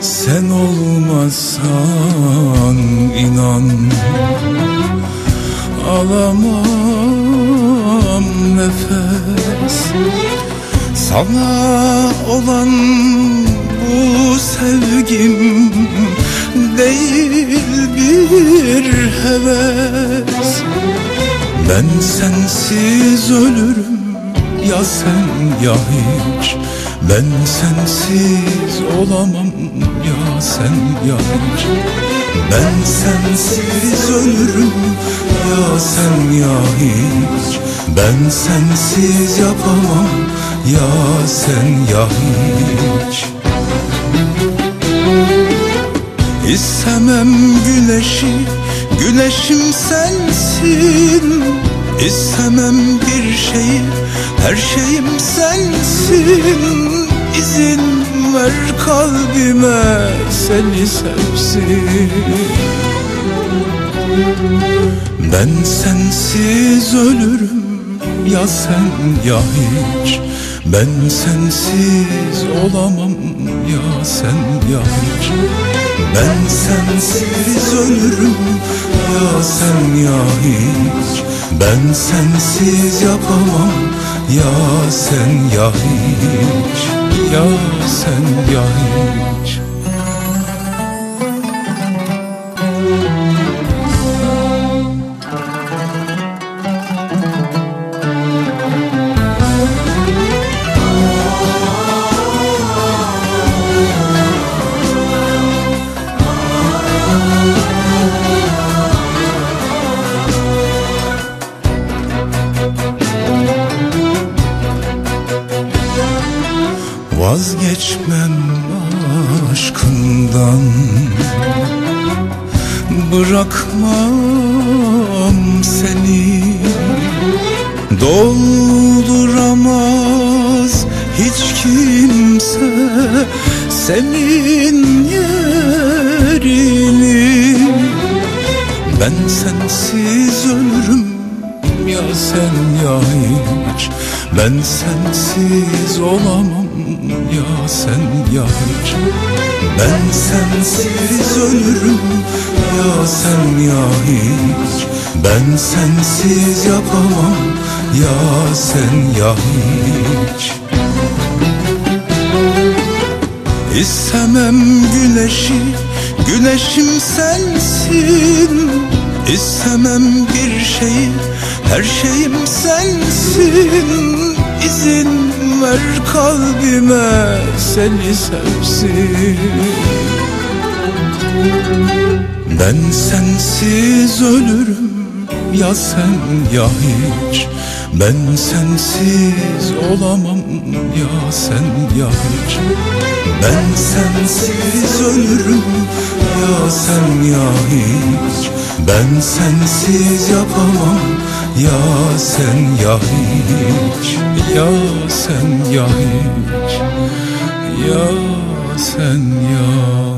Sen olmasan inan Alamam nefes. Sana olan bu sevgim Değil bir heves. Ben sensiz ölürüm ya sen ya hiç. Ben sensiz olamam. Ya sen ya hiç. Ben sensiz ölürüm. Ya sen ya hiç. Ben sensiz yapamam. Ya sen ya hiç. İstemem güneşi, güneşim sensin İstemem bir şeyi, her şeyim sensin. İzin ver kalbime seni sevsin. Ben sensiz ölürüm ya sen ya hiç. Ben sensiz olamam ya sen ya hiç. Ben sensiz ölürüm ya sen ya hiç Ben sensiz yapamam ya sen ya hiç Ya sen ya hiç Vazgeçmem aşkından. Bırakmam seni. Dolduramaz hiç kimse Senin yerini. Ben sensiz ölürüm ya sen ya hiç Ben sensiz olamam ya sen ya hiç Ben sensiz ölürüm ya sen ya hiç Ben sensiz yapamam ya sen ya hiç İstemem güneşi, güneşim sensin İstemem bir şeyi, her şeyim sensin. İzin ver kalbime seni sevsin Ben sensiz ölürüm ya sen ya hiç. Ben sensiz olamam ya sen ya hiç. Ben sensiz ölürüm sen ya hiç. Ben sensiz yapamam. Ya sen ya hiç. Ya sen ya hiç. Ya sen ya hiç